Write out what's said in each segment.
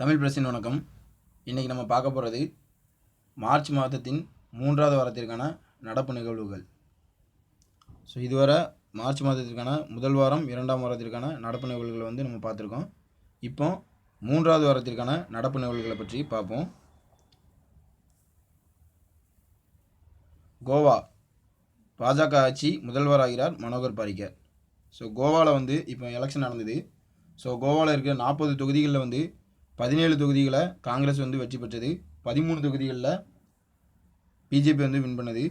தமிழ் பிரசின் வணக்கம். இன்றைக்கி நம்ம பார்க்க போகிறது மார்ச் மாதத்தின் மூன்றாவது வாரத்திற்கான நடப்பு நிகழ்வுகள். ஸோ இதுவரை மார்ச் மாதத்திற்கான முதல் வாரம் இரண்டாம் வாரத்திற்கான நடப்பு நிகழ்வுகளை வந்து நம்ம பார்த்துருக்கோம். இப்போ மூன்றாவது வாரத்திற்கான நடப்பு நிகழ்வுகளை பற்றி பார்ப்போம். கோவா பாஜக ஆட்சி முதல்வராகிறார் மனோகர் பாரிக்கர். ஸோ கோவாவில் வந்து இப்போ எலெக்ஷன் நடந்தது. ஸோ கோவாவில் இருக்கிற நாற்பது தொகுதிகளில் வந்து பதினேழு தொகுதிகளை காங்கிரஸ் வந்து வெற்றி பெற்றது. பதிமூணு தொகுதிகளில் பிஜேபி வந்து வின் பண்ணது.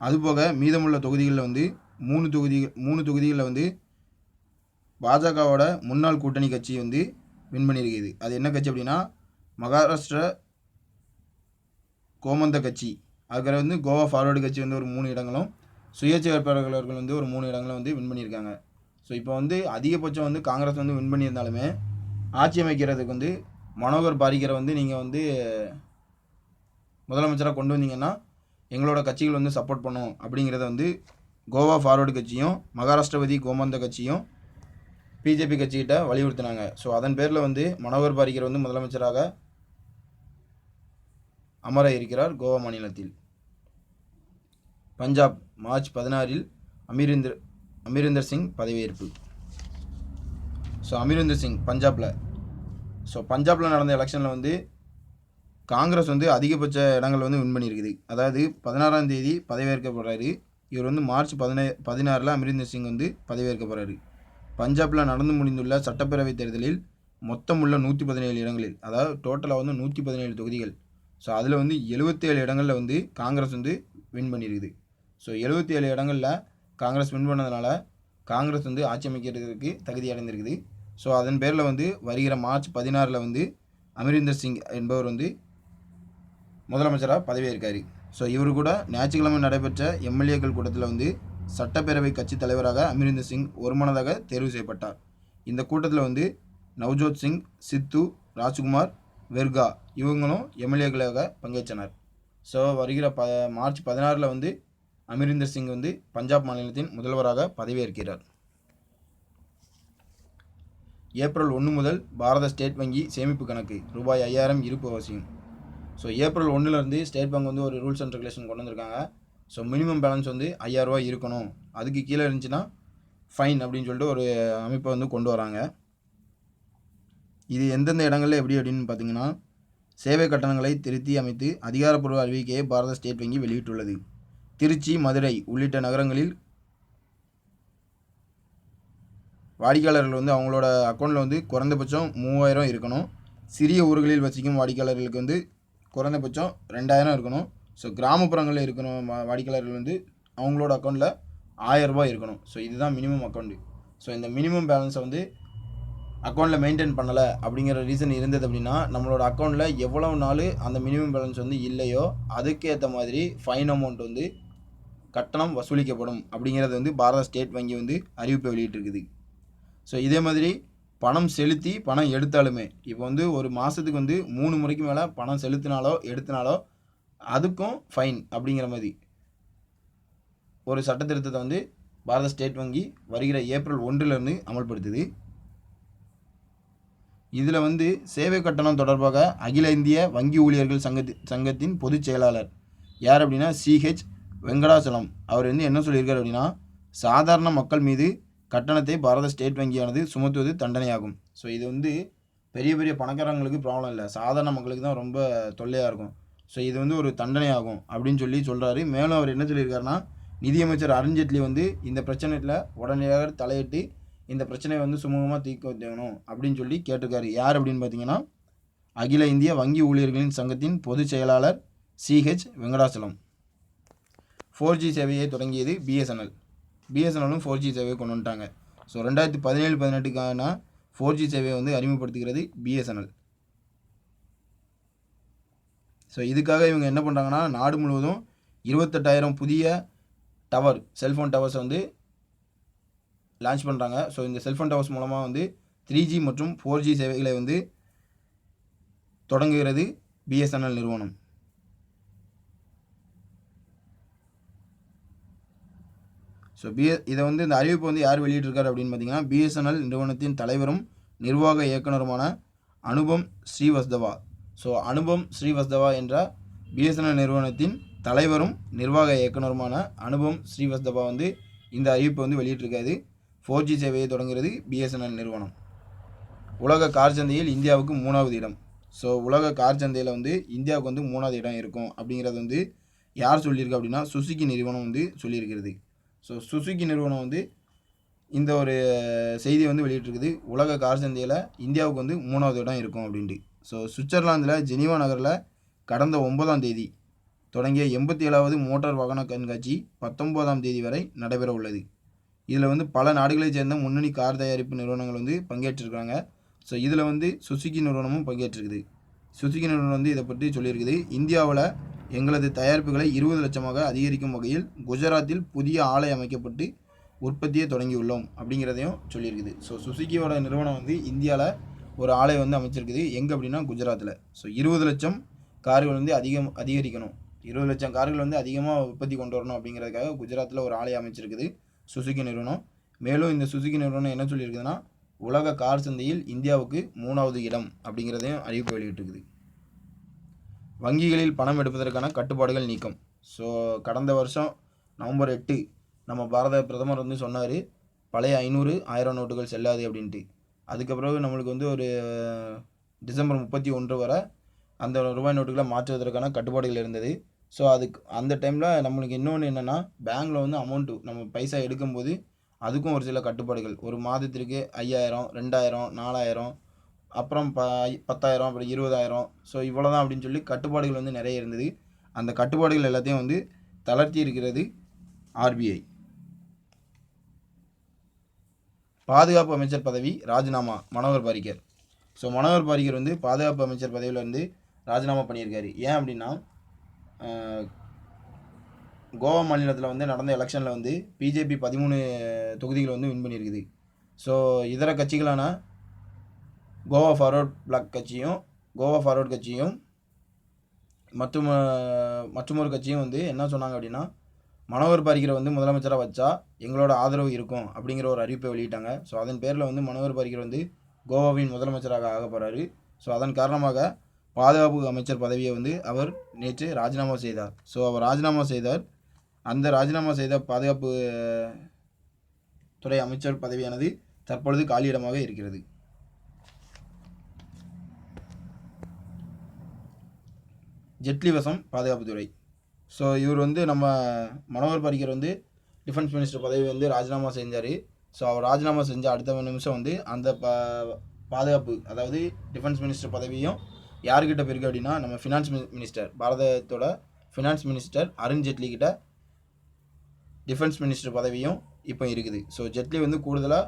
அதுபோக மீதமுள்ள தொகுதிகளில் வந்து மூணு தொகுதி மூணு தொகுதிகளில் வந்து பாஜகவோட முன்னாள் கூட்டணி கட்சி வந்து வின் பண்ணியிருக்குது அது என்ன கட்சி அப்படின்னா மகாராஷ்டிர கோமந்த கட்சி. அதுக்கப்புறம் வந்து கோவா ஃபார்வர்டு கட்சி வந்து ஒரு மூணு இடங்களும் சுயேட்சை வேட்பாளர்கள் வந்து ஒரு மூணு இடங்களும் வந்து வின் பண்ணியிருக்காங்க. ஸோ இப்போ வந்து அதிகபட்சம் வந்து காங்கிரஸ் வந்து வின் பண்ணியிருந்தாலுமே ஆட்சி அமைக்கிறதுக்கு வந்து மனோகர் பாரிக்கரை வந்து நீங்கள் வந்து முதலமைச்சராக கொண்டு வந்தீங்கன்னா எங்களோட கட்சிகள் வந்து சப்போர்ட் பண்ணும் அப்படிங்கிறத வந்து கோவா ஃபார்வர்டு கட்சியும் மகாராஷ்டிரபதி கோமந்த கட்சியும் பிஜேபி கட்சிகிட்ட வலியுறுத்தினாங்க. ஸோ அதன் பேரில் வந்து மனோகர் பாரிக்கர் வந்து முதலமைச்சராக அமர இருக்கிறார் கோவா மாநிலத்தில். பஞ்சாப் மார்ச் பதினாறில் அமீரிந்தர் அமீரிந்தர் சிங் பதவியேற்பு. ஸோ அமீரிந்தர் சிங் பஞ்சாபில் ஸோ பஞ்சாபில் நடந்த எலெக்ஷனில் வந்து காங்கிரஸ் வந்து அதிகபட்ச இடங்கள் வந்து வின் பண்ணியிருக்குது. அதாவது பதினாறாம் தேதி பதவியேற்க போகிறாரு இவர் வந்து மார்ச் பதினே பதினாறில் அமரிந்தர் சிங் வந்து பதவியேற்க போகிறாரு பஞ்சாபில் நடந்து முடிந்துள்ள சட்டப்பேரவைத் தேர்தலில் மொத்தம் உள்ள நூற்றி பதினேழு இடங்களில் அதாவது டோட்டலாக வந்து நூற்றி பதினேழு தொகுதிகள். ஸோ அதில் வந்து எழுபத்தேழு இடங்களில் வந்து காங்கிரஸ் வந்து வின் பண்ணியிருக்குது. ஸோ எழுபத்தி ஏழு இடங்களில் காங்கிரஸ் வின் பண்ணதுனால காங்கிரஸ் வந்து ஆட்சி அமைக்கிறதுக்கு தகுதி அடைந்திருக்குது. ஸோ அதன் பேரில் வந்து வருகிற மார்ச் பதினாறில் வந்து அமரிந்தர் சிங் என்பவர் வந்து முதலமைச்சராக பதவியேற்காரு. ஸோ இவர் கூட ஞாயிற்றுக்கிழமை நடைபெற்ற எம்எல்ஏக்கள் கூட்டத்தில் வந்து சட்டப்பேரவை கட்சி தலைவராக அமரிந்தர் சிங் ஒருமனதாக தேர்வு செய்யப்பட்டார். இந்த கூட்டத்தில் வந்து நவ்ஜோத் சிங் சித்து ராஜ்குமார் வெர்கா இவங்களும் எம்எல்ஏக்களாக பங்கேற்றனர். ஸோ வருகிற ப மார்ச் பதினாறில் வந்து அமரிந்தர் சிங் வந்து பஞ்சாப் மாநிலத்தின் முதல்வராக பதவியேற்கிறார். ஏப்ரல் ஒன்று முதல் பாரத ஸ்டேட் வங்கி சேமிப்பு கணக்கு. ரூபாய் ஐயாயிரம் இருப்பு அவசியம். ஸோ ஏப்ரல் ஒன்றுலேருந்து ஸ்டேட் பேங்க் வந்து ஒரு ரூல்ஸ் அண்ட் ரெகுலேஷன் கொண்டு வந்திருக்காங்க. ஸோ மினிமம் பேலன்ஸ் வந்து ஐயாயிரரூவா இருக்கணும். அதுக்கு கீழே இருந்துச்சுன்னா ஃபைன் அப்படின்னு சொல்லிட்டு ஒரு அமைப்பை வந்து கொண்டு வராங்க. இது எந்தெந்த இடங்களில் எப்படி அப்படின்னு பார்த்தீங்கன்னா சேவை கட்டணங்களை திருத்தி அமைத்து அதிகாரப்பூர்வ அறிவிக்கையை பாரத ஸ்டேட் வங்கி வெளியிட்டுள்ளது. திருச்சி மதுரை உள்ளிட்ட நகரங்களில் வாடிக்கையாளர்கள் வந்து அவங்களோட அக்கௌண்ட்டில் வந்து குறைந்தபட்சம் மூவாயிரம் இருக்கணும். சிறிய ஊர்களில் வசிக்கும் வாடிக்கையாளர்களுக்கு வந்து குறைந்தபட்சம் ரெண்டாயிரம் இருக்கணும். ஸோ கிராமப்புறங்களில் இருக்கிற வாடிக்கையாளர்கள் வந்து அவங்களோட அக்கௌண்ட்டில் ஆயரூபா இருக்கணும். ஸோ இதுதான் மினிமம் அக்கௌண்ட்டு ஸோ இந்த மினிமம் பேலன்ஸை வந்து அக்கௌண்ட்டில் மெயின்டைன் பண்ணலை அப்படிங்கிற ரீசன் இருந்தது அப்படின்னா நம்மளோட அக்கௌண்ட்டில் எவ்வளவு நாள் அந்த மினிமம் பேலன்ஸ் வந்து இல்லையோ அதுக்கேற்ற மாதிரி ஃபைன் அமௌண்ட் வந்து கட்டணம் வசூலிக்கப்படும் அப்படிங்கிறது வந்து பாரத ஸ்டேட் வங்கி வந்து அறிவிப்பை வெளியிட்டிருக்குது. ஸோ இதே மாதிரி பணம் செலுத்தி பணம் எடுத்தாலுமே இப்போ வந்து ஒரு மாதத்துக்கு வந்து மூணு முறைக்கு மேலே பணம் செலுத்தினாலோ எடுத்தினாலோ அதுக்கும் ஃபைன் அப்படிங்கிற மாதிரி. ஒரு சட்ட திருத்தத்தை வந்து பாரத ஸ்டேட் வங்கி வருகிற ஏப்ரல் ஒன்றிலிருந்து அமல்படுத்துது. இதில் வந்து சேவை கட்டணம் தொடர்பாக அகில இந்திய வங்கி ஊழியர்கள் சங்கத்தி சங்கத்தின் பொதுச் செயலாளர் யார் அப்படின்னா சிஹெச் வெங்கடாசலம். அவர் வந்து என்ன சொல்லியிருக்கார் அப்படின்னா சாதாரண மக்கள் மீது கட்டணத்தை பாரத ஸ்டேட் வங்கியானது சுமத்துவது தண்டனையாகும். ஸோ இது வந்து பெரிய பெரிய பணக்காரங்களுக்கு ப்ராப்ளம் இல்லை. சாதாரண மக்களுக்கு தான் ரொம்ப தொல்லையாக இருக்கும். ஸோ இது வந்து ஒரு தண்டனையாகும் அப்படின்னு சொல்லி சொல்கிறாரு மேலும் அவர் என்ன சொல்லியிருக்காருன்னா நிதியமைச்சர் அருண்ஜேட்லி வந்து இந்த பிரச்சனையில் உடனடியாக தலையிட்டு இந்த பிரச்சனையை வந்து சுமூகமாக தீர்க்க வைக்கணும் அப்படின்னு சொல்லி கேட்டிருக்காரு. யார் அப்படின்னு பார்த்தீங்கன்னா அகில இந்திய வங்கி ஊழியர்களின் சங்கத்தின் பொதுச் செயலாளர் சிஹெச் வெங்கடாச்சலம் ஃபோர் ஜி சேவையை தொடங்கியது பிஎஸ்என்எல் பிஎஸ்என்எல்லும் ஃபோர் ஜி சேவையை கொண்டு வந்துட்டாங்க. ஸோ ரெண்டாயிரத்தி பதினேழு பதினெட்டுக்கான ஃபோர் ஜி சேவையை வந்து அறிமுகப்படுத்துகிறது பிஎஸ்என்எல். ஸோ இதுக்காக இவங்க என்ன பண்ணுறாங்கன்னா நாடு முழுவதும் இருபத்தெட்டாயிரம் புதிய டவர் செல்ஃபோன் டவர்ஸை வந்து லான்ச் பண்ணுறாங்க ஸோ இந்த செல்ஃபோன் டவர்ஸ் மூலமாக வந்து த்ரீ ஜி மற்றும் ஃபோர் ஜி சேவைகளை வந்து தொடங்குகிறது பிஎஸ்என்எல் நிறுவனம். ஸோ பிஎ இதை வந்து இந்த அறிவிப்பு வந்து யார் வெளியிட்டிருக்காரு அப்படின்னு பார்த்தீங்கன்னா பிஎஸ்என்எல் நிறுவனத்தின் தலைவரும் நிர்வாக இயக்குனருமான அனுபம் ஸ்ரீவஸ்தவா. ஸோ அனுபம் ஸ்ரீவஸ்தவா என்ற பிஎஸ்என்எல் நிறுவனத்தின் தலைவரும் நிர்வாக இயக்குனருமான அனுபம் ஸ்ரீவஸ்தவா வந்து இந்த அறிவிப்பை வந்து வெளியிட்டிருக்காது ஃபோர் ஜி சேவையை தொடங்குகிறது பிஎஸ்என்எல் நிறுவனம். உலக கார் சந்தையில் இந்தியாவுக்கு மூணாவது இடம். ஸோ உலக கார் சந்தையில் வந்து இந்தியாவுக்கு வந்து மூணாவது இடம் இருக்கும் அப்படிங்கிறது வந்து யார் சொல்லியிருக்கு அப்படின்னா சுசுகி நிறுவனம் வந்து சொல்லியிருக்கிறது. ஸோ சுசுகி நிறுவனம் வந்து இந்த ஒரு செய்தியை வந்து வெளியிட்டிருக்குது. உலக கார் சந்தையில் இந்தியாவுக்கு வந்து மூணாவது இடம் இருக்கும் அப்படின்ட்டு. ஸோ சுவிட்சர்லாந்தில் ஜெனீவா நகரில் கடந்த ஒன்பதாம் தேதி தொடங்கிய எண்பத்தி ஏழாவது மோட்டார் வாகன கண்காட்சி பத்தொம்போதாம் தேதி வரை நடைபெற உள்ளது. இதில் வந்து பல நாடுகளைச் சேர்ந்த முன்னணி கார் தயாரிப்பு நிறுவனங்கள் வந்து பங்கேற்றிருக்காங்க. ஸோ இதில் வந்து சுசுகி நிறுவனமும் பங்கேற்றிருக்குது. சுசுகி நிறுவனம் வந்து இதை பற்றி சொல்லியிருக்குது. இந்தியாவில் எங்களது தயாரிப்புகளை இருபது லட்சமாக அதிகரிக்கும் வகையில் குஜராத்தில் புதிய ஆலை அமைக்கப்பட்டு உற்பத்தியை தொடங்கியுள்ளோம் அப்படிங்கிறதையும் சொல்லியிருக்குது. ஸோ சுசுக்கியோட நிறுவனம் வந்து இந்தியாவில் ஒரு ஆலை வந்து அமைச்சிருக்குது. எங்கே அப்படின்னா குஜராத்தில் ஸோ இருபது லட்சம் கார்கள் வந்து அதிகம் அதிகரிக்கணும். இருபது லட்சம் கார்கள் வந்து அதிகமாக உற்பத்தி கொண்டு வரணும் அப்படிங்கிறதுக்காக குஜராத்தில் ஒரு ஆலை அமைச்சிருக்குது சுசுகி நிறுவனம். மேலும் இந்த சுசுகி நிறுவனம் என்ன சொல்லியிருக்குதுன்னா உலக கார் சந்தையில் இந்தியாவுக்கு மூணாவது இடம் அப்படிங்கிறதையும் அறிவிப்பு வெளியிட்டிருக்குது. வங்கிகளில் பணம் எடுப்பதற்கான கட்டுப்பாடுகள் நீக்கம். ஸோ கடந்த வருஷம் நவம்பர் எட்டு நம்ம பாரத பிரதமர் வந்து சொன்னார் பழைய ஐநூறு ஆயிரம் நோட்டுகள் செல்லாது அப்படின்ட்டு. அதுக்கப்புறம் நம்மளுக்கு வந்து ஒரு டிசம்பர் முப்பத்தி ஒன்று வரை அந்த ரூபாய் நோட்டுகளை மாற்றுவதற்கான கட்டுப்பாடுகள் இருந்தது. ஸோ அதுக்கு அந்த டைமில் நம்மளுக்கு இன்னொன்று என்னென்னா பேங்க்கில் வந்து அமௌண்ட்டு நம்ம பைசா எடுக்கும்போது அதுக்கும் ஒரு சில கட்டுப்பாடுகள். ஒரு மாதத்திற்கு ஐயாயிரம் ரெண்டாயிரம் நாலாயிரம் அப்புறம் ப பத்தாயிரம் அப்புறம் இருபதாயிரம். ஸோ இவ்வளோ தான் அப்படின்னு சொல்லி கட்டுப்பாடுகள் வந்து நிறைய இருந்தது. அந்த கட்டுப்பாடுகள் எல்லாத்தையும் வந்து தளர்த்தி இருக்கிறது ஆர்பிஐ பாதுகாப்பு அமைச்சர் பதவி ராஜினாமா மனோகர் பாரிக்கர். ஸோ மனோகர் பாரிக்கர் வந்து பாதுகாப்பு அமைச்சர் பதவியில் இருந்து ராஜினாமா பண்ணியிருக்காரு. ஏன் அப்படின்னா கோவா மாநிலத்தில் வந்து நடந்த எலெக்ஷனில் வந்து பிஜேபி பதிமூணு தொகுதிகள் வந்து வின் பண்ணியிருக்குது. ஸோ இதர கட்சிகளான கோவா ஃபார்வர்ட் பிளாக் கட்சியும் கோவா ஃபார்வர்ட் கட்சியும் மற்றும் மற்றொரு கட்சியும் வந்து என்ன சொன்னாங்க அப்படின்னா மனோகர் பாரிக்கரை வந்து முதலமைச்சராக வச்சா எங்களோட ஆதரவு இருக்கும் அப்படிங்கிற ஒரு அறிவிப்பை வெளியிட்டாங்க. ஸோ அதன் பேரில் வந்து மனோகர் பாரிக்கர் வந்து கோவாவின் முதலமைச்சராக ஆக போகிறாரு ஸோ அதன் காரணமாக பாதுகாப்பு அமைச்சர் பதவியை வந்து அவர் நேற்று ராஜினாமா செய்தார். ஸோ அவர் ராஜினாமா செய்தார். அந்த ராஜினாமா செய்த பாதுகாப்பு துறை அமைச்சர் பதவியானது தற்பொழுது காலியிடமாக இருக்கிறது. ஜெட்லி வசம் பாதுகாப்புத்துறை. ஸோ இவர் வந்து நம்ம மனோகர் பாரிக்கர் வந்து டிஃபென்ஸ் மினிஸ்டர் பதவி வந்து ராஜினாமா செஞ்சார். ஸோ அவர் ராஜினாமா செஞ்ச அடுத்த நிமிஷம் வந்து அந்த பா பாதுகாப்பு அதாவது டிஃபென்ஸ் மினிஸ்டர் பதவியும் யாருக்கிட்ட பிறகு அப்படின்னா நம்ம ஃபினான்ஸ் மினிஸ்டர் பாரதத்தோட ஃபினான்ஸ் மினிஸ்டர் அருண் ஜெட்லி கிட்ட டிஃபென்ஸ் மினிஸ்டர் பதவியும் இப்போ இருக்குது. ஸோ ஜெட்லி வந்து கூடுதலாக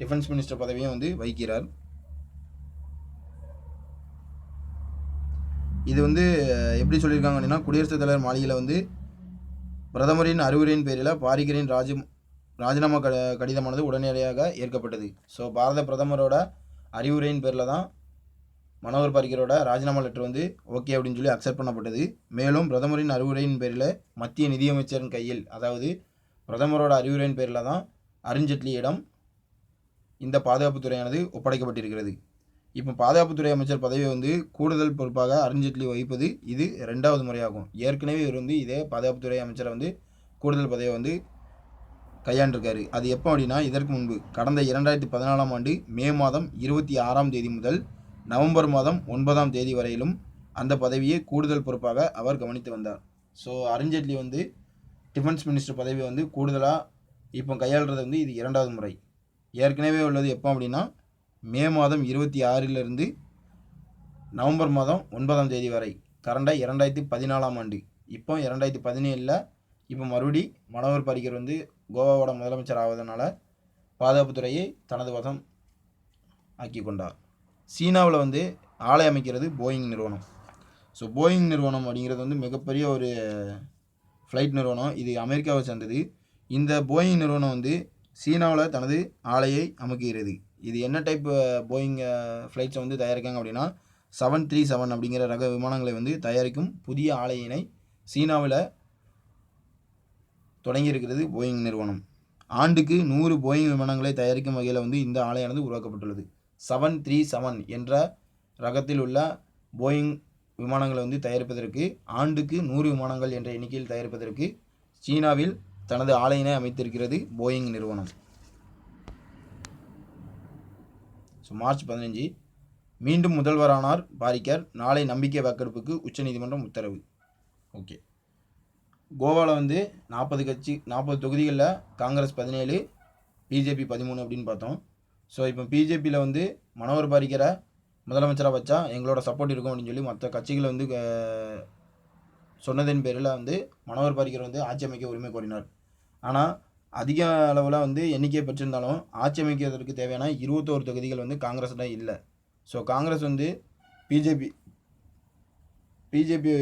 டிஃபென்ஸ் மினிஸ்டர் பதவியும் வந்து வகிக்கிறார். இது வந்து எப்படி சொல்லியிருக்காங்க அப்படின்னா குடியரசுத் தலைவர் மாளிகையில் வந்து பிரதமரின் அறிவுரையின் பேரில் பாரிக்கரின் ராஜி ராஜினாமா க கடிதமானது உடனடியாக ஏற்கப்பட்டது. ஸோ பாரத பிரதமரோட அறிவுரையின் பேரில் தான் மனோகர் பாரிக்கரோட ராஜினாமா லெட்டர் வந்து ஓகே அப்படின்னு சொல்லி அக்செப்ட் பண்ணப்பட்டது. மேலும் பிரதமரின் அறிவுரையின் பேரில் மத்திய நிதியமைச்சரின் கையில் அதாவது பிரதமரோட அறிவுரையின் பேரில் தான் அருண்ஜேட்லியிடம் இந்த பாதுகாப்புத்துறையானது ஒப்படைக்கப்பட்டிருக்கிறது. இப்போ பாதுகாப்புத்துறை அமைச்சர் பதவியை வந்து கூடுதல் பொறுப்பாக அருண்ஜேட்லி வகிப்பது இது ரெண்டாவது முறையாகும். ஏற்கனவே இவர் வந்து இதே பாதுகாப்புத்துறை அமைச்சரை வந்து கூடுதல் பதவியை வந்து கையாண்டிருக்காரு. அது எப்போ அப்படின்னா இதற்கு முன்பு. கடந்த இரண்டாயிரத்தி பதினாலாம் ஆண்டு மே மாதம் இருபத்தி ஆறாம் தேதி முதல் நவம்பர் மாதம் ஒன்பதாம் தேதி வரையிலும் அந்த பதவியை கூடுதல் பொறுப்பாக அவர் கவனித்து வந்தார். ஸோ அருண்ஜேட்லி வந்து டிஃபென்ஸ் மினிஸ்டர் பதவியை வந்து கூடுதலாக இப்போ கையாளுறது வந்து இது இரண்டாவது முறை. ஏற்கனவே உள்ளது எப்போ அப்படின்னா மே மாதம் இருபத்தி ஆறிலிருந்து நவம்பர் மாதம் ஒன்பதாம் தேதி வரை கரண்டாக இரண்டாயிரத்தி பதினாலாம் ஆண்டு. இப்போ இரண்டாயிரத்தி பதினேழில் இப்போ மறுபடி மனோகர் பாரிக்கர் வந்து கோவாவோட முதலமைச்சர் ஆவதனால பாதுகாப்புத்துறையை தனது வசம் ஆக்கி கொண்டார். சீனாவில் வந்து ஆலை அமைக்கிறது போயிங் நிறுவனம். ஸோ போயிங் நிறுவனம் அப்படிங்கிறது வந்து மிகப்பெரிய ஒரு ஃப்ளைட் நிறுவனம். இது அமெரிக்காவை சேர்ந்தது. இந்த போயிங் நிறுவனம் வந்து சீனாவில் தனது ஆலையை அமைக்கிறது. இது என்ன டைப் போயிங் ஃப்ளைட்ஸை வந்து தயாரிக்காங்க அப்படின்னா செவன் த்ரீ செவன் அப்படிங்கிற ரக விமானங்களை வந்து தயாரிக்கும் புதிய ஆலையினை சீனாவில் தொடங்கியிருக்கிறது போயிங் நிறுவனம். ஆண்டுக்கு நூறு போயிங் விமானங்களை தயாரிக்கும் வகையில் வந்து இந்த ஆலையானது உருவாக்கப்பட்டுள்ளது. செவன் த்ரீ செவன் என்ற ரகத்தில் உள்ள போயிங் விமானங்களை வந்து தயாரிப்பதற்கு ஆண்டுக்கு நூறு விமானங்கள் என்ற எண்ணிக்கையில் தயாரிப்பதற்கு சீனாவில் தனது ஆலையினை அமைத்திருக்கிறது போயிங் நிறுவனம். ஸோ மார்ச் பதினஞ்சு மீண்டும் முதல்வரானார் பாரிக்கர் நாளை நம்பிக்கை வாக்கெடுப்புக்கு உச்சநீதிமன்றம் உத்தரவு. ஓகே கோவாவில் வந்து நாற்பது கட்சி நாற்பது தொகுதிகளில் காங்கிரஸ் பதினேழு பிஜேபி பதிமூணு அப்படின்னு பார்த்தோம். ஸோ இப்போ பிஜேபியில் வந்து மனோகர் பாரிக்கரை முதலமைச்சராக வச்சா எங்களோட சப்போர்ட் இருக்கும் அப்படின்னு சொல்லி மற்ற கட்சிகள் வந்து சொன்னதின் சொன்னதன் பேரில் வந்து மனோகர் பாரிக்கர் வந்து ஆட்சி அமைக்க உரிமை கோரினார். ஆனால் அதிக அளவில் வந்து எண்ணிக்கை பெற்றிருந்தாலும் ஆட்சி அமைக்கிறதுக்கு தேவையான இருபத்தோரு தொகுதிகள் வந்து காங்கிரஸில் இல்லை. ஸோ காங்கிரஸ் வந்து பிஜேபி பிஜேபி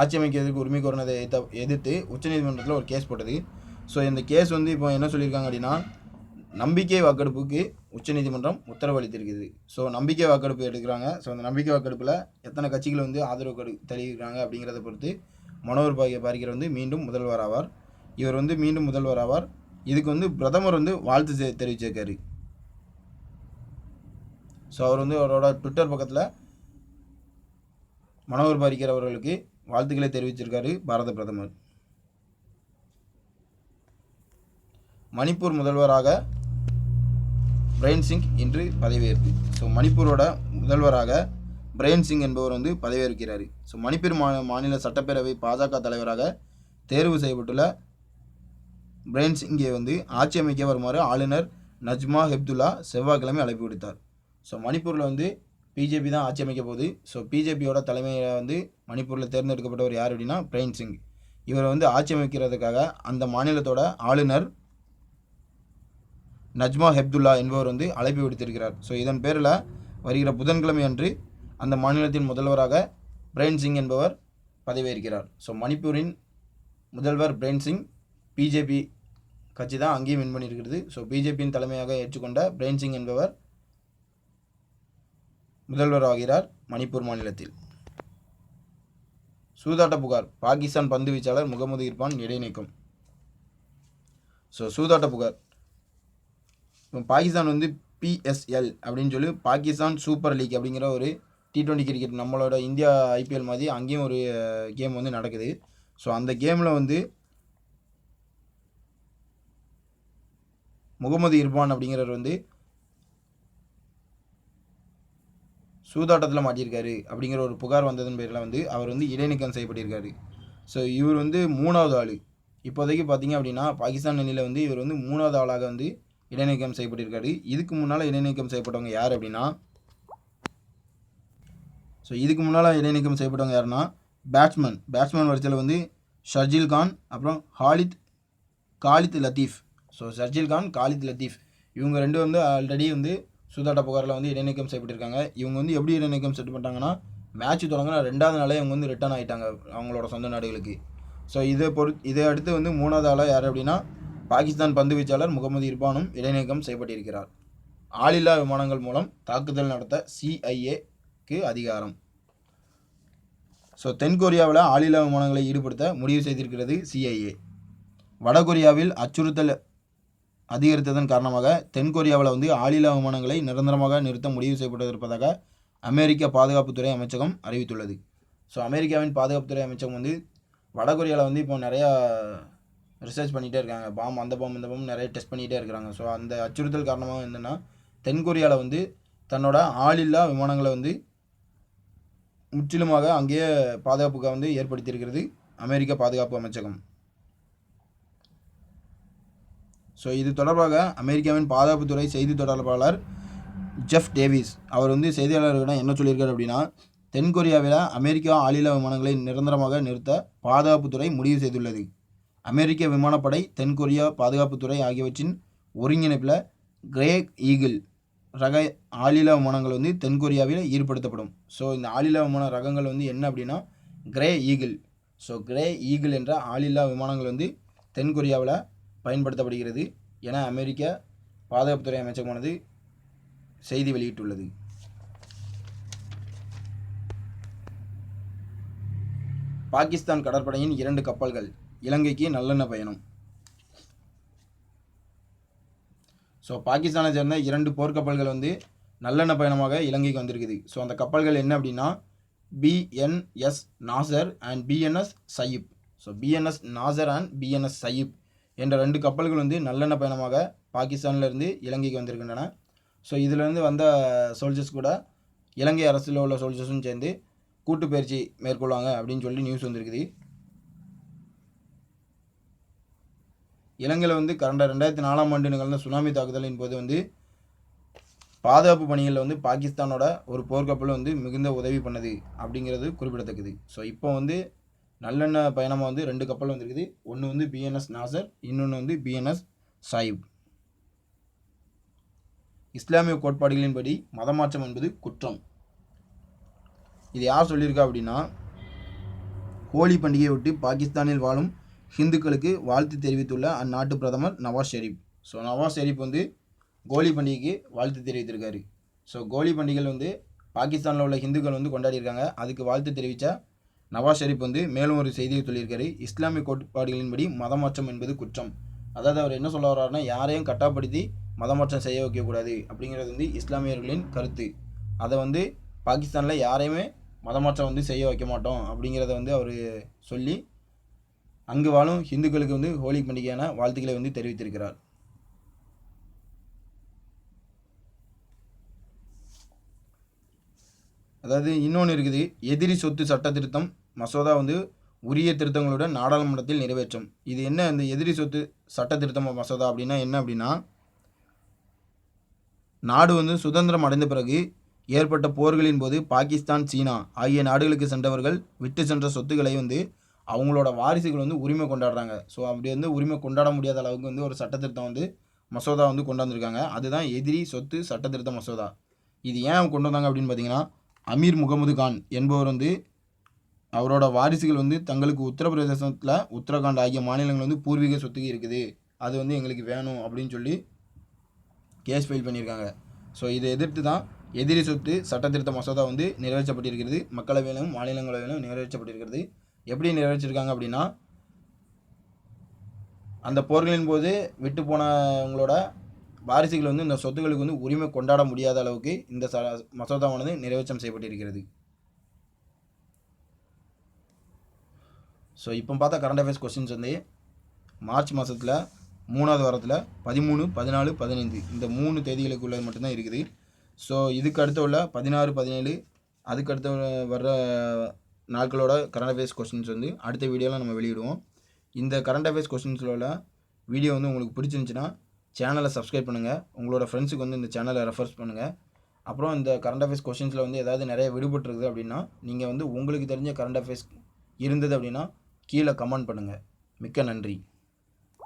ஆட்சி அமைக்கிறதுக்கு உரிமை கோரினதை எதிர்த்த எதிர்த்து உச்சநீதிமன்றத்தில் ஒரு கேஸ் போட்டது. ஸோ இந்த கேஸ் வந்து இப்போ என்ன சொல்லியிருக்காங்க அப்படின்னா நம்பிக்கை வாக்கெடுப்புக்கு உச்சநீதிமன்றம் உத்தரவளித்திருக்குது ஸோ நம்பிக்கை வாக்கெடுப்பு எடுக்கிறாங்க. ஸோ அந்த நம்பிக்கை வாக்கெடுப்பில் எத்தனை கட்சிகள் வந்து ஆதரவு கடு தெரிவிக்கிறாங்க அப்படிங்கிறத பொறுத்து மனோகர் பாரிக்கர் வந்து மீண்டும் முதல்வர் ஆவார். இவர் வந்து மீண்டும் முதல்வர் ஆவார். இதுக்கு வந்து பிரதமர் வந்து வாழ்த்து தெரிவிச்சிருக்காரு. ஸோ அவர் வந்து அவரோட ட்விட்டர் பக்கத்தில் மனோகர் பாரிக்கர் அவர்களுக்கு வாழ்த்துக்களை தெரிவிச்சிருக்காரு பாரத பிரதமர். மணிப்பூர் முதல்வராக பிரைன் சிங் இன்று பதவியேற்பு. ஸோ மணிப்பூரோட முதல்வராக பிரைன் சிங் என்பவர் வந்து பதவியேற்கிறார். ஸோ மணிப்பூர் மா மாநில சட்டப்பேரவை பாஜக தலைவராக தேர்வு செய்யப்பட்டுள்ள பிரைன் சிங்கை வந்து ஆட்சி அமைக்க வருமாறு ஆளுநர் நஜ்மா ஹெப்துல்லா செவ்வாய்க்கிழமை அழைப்பு விடுத்தார். ஸோ மணிப்பூரில் வந்து பிஜேபி தான் ஆட்சி அமைக்க போகுது. ஸோ பிஜேபியோட தலைமையை வந்து மணிப்பூரில் தேர்ந்தெடுக்கப்பட்டவர் யார் அப்படின்னா பிரைன் சிங். இவர் வந்து ஆட்சி அமைக்கிறதுக்காக அந்த மாநிலத்தோட ஆளுநர் நஜ்மா ஹெப்துல்லா என்பவர் வந்து அழைப்பு விடுத்திருக்கிறார். ஸோ இதன் பேரில் வருகிற புதன்கிழமை அன்று அந்த மாநிலத்தின் முதல்வராக பிரேன் சிங் என்பவர் பதவியேற்கிறார். ஸோ மணிப்பூரின் முதல்வர் பிரேன் சிங் பிஜேபி கட்சி தான் அங்கேயும் வின் பண்ணியிருக்கிறது. ஸோ பிஜேபியின் தலைமையாக ஏற்றுக்கொண்ட பிரேன் சிங் என்பவர் முதல்வர் ஆகிறார் மணிப்பூர் மாநிலத்தில். சூதாட்ட புகார் பாகிஸ்தான் பந்து வீச்சாளர் முகமது இர்பான் இடைநீக்கம் ஸோ சூதாட்ட புகார். இப்போ பாகிஸ்தான் வந்து பிஎஸ்எல் அப்படின்னு சொல்லி பாகிஸ்தான் சூப்பர் லீக் அப்படிங்கிற ஒரு டி ட்வெண்ட்டி கிரிக்கெட் நம்மளோட இந்தியா ஐபிஎல் மாதிரி அங்கேயும் ஒரு கேம் வந்து நடக்குது. ஸோ அந்த கேமில் வந்து முகமது இர்பான் அப்படிங்கிறவர் வந்து சூதாட்டத்தில் மாட்டியிருக்காரு அப்படிங்கிற ஒரு புகார் வந்ததன் பேரில் வந்து அவர் வந்து இடைநீக்கம் செய்யப்பட்டிருக்காரு. ஸோ இவர் வந்து மூணாவது ஆள். இப்போதைக்கு பார்த்தீங்க அப்படின்னா பாகிஸ்தான் அணியில் வந்து இவர் வந்து மூணாவது ஆளாக வந்து இடைநீக்கம் செய்யப்பட்டிருக்காரு. இதுக்கு முன்னால் இடைநீக்கம் செய்யப்பட்டவங்க யார் அப்படின்னா ஸோ இதுக்கு முன்னால் இடைநீக்கம் செய்யப்பட்டவங்க யாருன்னா பேட்ஸ்மேன் பேட்ஸ்மேன் வரிசையில் வந்து ஷர்ஜில் கான் அப்புறம் ஹாலித் காலித் லத்தீஃப். ஸோ ஷர்ஜில் கான் காலித் லத்தீஃப். இவங்க ரெண்டு வந்து ஆல்ரெடி வந்து சூதாட்ட புகாரில் வந்து இடைநீக்கம் செய்யப்பட்டிருக்காங்க. இவங்க வந்து எப்படி இடைநீக்கம் செட் பண்ணிட்டாங்கன்னா மேட்ச் தொடங்கின ரெண்டாவது நாளே இவங்க வந்து ரிட்டர்ன் ஆகிட்டாங்க அவங்களோட சொந்த நாடுகளுக்கு. ஸோ இதை பொறு இதை அடுத்து வந்து மூணாவது ஆளாக யார் அப்படின்னா பாகிஸ்தான் பந்து வீச்சாளர் முகமது இர்பானும் இடைநீக்கம் செய்யப்பட்டிருக்கிறார். ஆளில்லா விமானங்கள் மூலம் தாக்குதல் நடத்த சிஐஏ சிஐஏக்கு அதிகாரம். ஸோ தென்கொரியாவில் ஆளில்லா விமானங்களை ஈடுபடுத்த முடிவு செய்திருக்கிறது சிஐஏ வடகொரியாவில் அச்சுறுத்தல் அதிகரித்ததன் காரணமாக தென்கொரியாவில் வந்து ஆளில்லா விமானங்களை நிரந்தரமாக நிறுத்த முடிவு செய்யப்பட்டிருப்பதாக அமெரிக்க பாதுகாப்புத்துறை அமைச்சகம் அறிவித்துள்ளது. ஸோ அமெரிக்காவின் பாதுகாப்புத்துறை அமைச்சகம் வந்து வடகொரியாவில் வந்து இப்போ நிறையா ரிசர்ச் பண்ணிகிட்டே இருக்காங்க. பாம் அந்த பாம் இந்த பாம் நிறைய டெஸ்ட் பண்ணிகிட்டே இருக்கிறாங்க. ஸோ அந்த அச்சுறுத்தல் காரணமாக என்னென்னா தென்கொரியாவில் வந்து தன்னோட ஆளில்லா விமானங்களை வந்து முற்றிலுமாக அங்கேயே பாதுகாப்புக்காக வந்து ஏற்படுத்தியிருக்கிறது. அமெரிக்க பாதுகாப்பு அமைச்சகம். ஸோ இது தொடர்பாக அமெரிக்காவின் பாதுகாப்புத்துறை செய்தி தொடர்பாளர் ஜெஃப் டேவிஸ் அவர் வந்து செய்தியாளர்களிடம் என்ன சொல்லியிருக்காரு அப்படின்னா தென்கொரியாவில் அமெரிக்கா ஆளில்லா விமானங்களை நிரந்தரமாக நிறுத்த பாதுகாப்புத்துறை முடிவு செய்துள்ளது. அமெரிக்க விமானப்படை தென்கொரியா பாதுகாப்புத்துறை ஆகியவற்றின் ஒருங்கிணைப்பில் கிரேக் ஈகிள் ரக ஆளில்லா விமானங்கள் வந்து தென்கொரியாவில் ஈடுபடுத்தப்படும். ஸோ இந்த ஆளில்லா விமான ரகங்கள் வந்து என்ன அப்படின்னா grey eagle so grey eagle என்ற ஆளில்லா விமானங்கள் வந்து தென்கொரியாவில் பயன்படுத்தப்படுகிறது என அமெரிக்க பாதுகாப்புத்துறை அமைச்சகமானது செய்தி வெளியிட்டுள்ளது. பாகிஸ்தான் கடற்படையின் இரண்டு கப்பல்கள் இலங்கைக்கு நல்லெண்ண பயணம். ஸோ பாகிஸ்தானை சேர்ந்த இரண்டு போர்க்கப்பல்கள் வந்து நல்லெண்ண பயணமாக இலங்கைக்கு வந்திருக்குது. ஸோ அந்த கப்பல்கள் என்ன அப்படின்னா PNS Nasr and PNS Saif so PNS Nasr and PNS Saif என்ற ரெண்டு கப்பல்கள் வந்து நல்லெண்ண பயணமாக பாகிஸ்தான்ல இருந்து இலங்கைக்கு வந்திருக்கின்றன. ஸோ இதிலிருந்து வந்த சோல்ஜர்ஸ் கூட இலங்கை அரசில் உள்ள சோல்ஜர்ஸும் சேர்ந்து கூட்டு பயிற்சி மேற்கொள்வாங்க அப்படின்னு சொல்லி நியூஸ் வந்திருக்குது. இலங்கையில் வந்து கடந்த ரெண்டாயிரத்தி நாலாம் ஆண்டு நிகழ்ந்த சுனாமி தாக்குதலின் போது வந்து பாதுகாப்பு பணிகளில் வந்து பாகிஸ்தானோட ஒரு போர்க்கப்பல் வந்து மிகுந்த உதவி பண்ணுது அப்படிங்கிறது குறிப்பிடத்தக்கது. ஸோ இப்போ வந்து நல்லெண்ணெய் பயணமாக வந்து ரெண்டு கப்பல் வந்திருக்குது. ஒன்று வந்து பிஎன்எஸ் நாசர் இன்னொன்று வந்து பிஎன்எஸ் சாயிப். இஸ்லாமிய கோட்பாடுகளின்படி மதமாற்றம் என்பது குற்றம். இது யார் சொல்லியிருக்கா அப்படின்னா ஹோலி பண்டிகையை விட்டு பாகிஸ்தானில் வாழும் ஹிந்துக்களுக்கு வாழ்த்து தெரிவித்துள்ள அந்நாட்டு பிரதமர் நவாஸ் ஷெரீப். ஸோ நவாஸ் ஷெரீப் வந்து கோலி பண்டிகைக்கு வாழ்த்து தெரிவித்திருக்காரு. ஸோ கோலி பண்டிகைகள் வந்து பாகிஸ்தானில் உள்ள ஹிந்துக்கள் வந்து கொண்டாடியிருக்காங்க. அதுக்கு வாழ்த்து தெரிவித்த நவாஸ் ஷெரீப் வந்து மேலும் ஒரு செய்தியை சொல்லியிருக்காரு. இஸ்லாமிய கோட்பாடுகளின்படி மதமாற்றம் என்பது குற்றம். அதாவது அவர் என்ன சொல்ல வர்றாருன்னா யாரையும் கட்டாப்படுத்தி மதமாற்றம் செய்ய வைக்கக்கூடாது அப்படிங்கிறது வந்து இஸ்லாமியர்களின் கருத்து. அதை வந்து பாகிஸ்தானில் யாரையுமே மதமாற்றம் வந்து செய்ய வைக்க மாட்டோம் அப்படிங்கிறத வந்து அவர் சொல்லி அங்கு வாழும் ஹிந்துக்களுக்கு வந்து ஹோலி பண்டிகையான வாழ்த்துக்களை வந்து தெரிவித்திருக்கிறார். அதாவது இன்னொன்று இருக்குது எதிரி சொத்து சட்ட திருத்தம் மசோதா வந்து உரிய திருத்தங்களுடன் நாடாளுமன்றத்தில் நிறைவேற்றும். இது என்ன இந்த எதிரி சொத்து சட்ட திருத்தம் மசோதா அப்படின்னா என்ன அப்படின்னா நாடு வந்து சுதந்திரம் அடைந்த பிறகு ஏற்பட்ட போர்களின் போது பாகிஸ்தான் சீனா ஆகிய நாடுகளுக்கு சென்றவர்கள் விட்டு சென்ற சொத்துக்களை வந்து அவங்களோட வாரிசுகள் வந்து உரிமை கொண்டாடுறாங்க. ஸோ அப்படி வந்து உரிமை கொண்டாட முடியாத அளவுக்கு வந்து ஒரு சட்டத்திருத்தம் வந்து மசோதா வந்து கொண்டு வந்திருக்காங்க அதுதான் எதிரி சொத்து சட்டத்திருத்த மசோதா. இது ஏன் கொண்டு வந்தாங்க அப்படின்னு பார்த்தீங்கன்னா அமீர் முகமது கான் என்பவர் வந்து அவரோட வாரிசுகள் வந்து தங்களுக்கு உத்தரப்பிரதேசத்தில் உத்தரகாண்ட் ஆகிய மாநிலங்கள் வந்து பூர்வீக சொத்துக்கு இருக்குது. அது வந்து எங்களுக்கு வேணும் அப்படின்னு சொல்லி கேஸ் ஃபைல் பண்ணியிருக்காங்க. ஸோ இதை எதிர்த்து தான் எதிரி சொத்து சட்டத்திருத்த மசோதா வந்து நிறைவேற்றப்பட்டிருக்கிறது. மக்களவையிலும் மாநிலங்களவையிலும் நிறைவேற்றப்பட்டிருக்கிறது. எப்படி நிறைவேற்றிருக்காங்க அப்படின்னா அந்த போர்களின் போது விட்டு போனவங்களோட வாரிசுகள் வந்து இந்த சொத்துக்களுக்கு வந்து உரிமை கொண்டாட முடியாத அளவுக்கு இந்த ச மசோதாவானது நிறைவேற்றம் செய்யப்பட்டிருக்கிறது. ஸோ இப்போ பார்த்தா கரண்ட் அஃபேர்ஸ் கொஸ்டின்ஸ் வந்து மார்ச் மாதத்தில் மூணாவது வாரத்தில் பதிமூணு பதினாலு பதினைந்து இந்த மூணு தேதிகளுக்கு உள்ளது மட்டும்தான் இருக்குது. ஸோ இதுக்கு அடுத்து உள்ள பதினாறு பதினேழு அதுக்கடுத்து வர்ற நாட்களோட கரண்ட் அஃபேர்ஸ் கொஸ்டின்ஸ் வந்து அடுத்த வீடியோவில் நம்ம வெளியிடுவோம். இந்த கரண்ட் அஃபேர்ஸ் கொஸ்டின்ஸில் உள்ள வீடியோ வந்து உங்களுக்கு பிடிச்சிருந்துச்சின்னா சேனலை சப்ஸ்கிரைப் பண்ணுங்கள் உங்களோட ஃப்ரெண்ட்ஸுக்கு வந்து இந்த சேனலை ரெஃபர்ஸ் பண்ணுங்கள் அப்புறம் இந்த கரண்ட் அஃபேர்ஸ் கொஸ்டின்ஸில் வந்து ஏதாவது நிறைய விடுபட்டுருக்குது அப்படின்னா நீங்கள் வந்து உங்களுக்கு தெரிஞ்ச கரண்ட் அஃபேர்ஸ் இருந்தது அப்படின்னா கீழே கமெண்ட் பண்ணுங்கள் மிக்க நன்றி.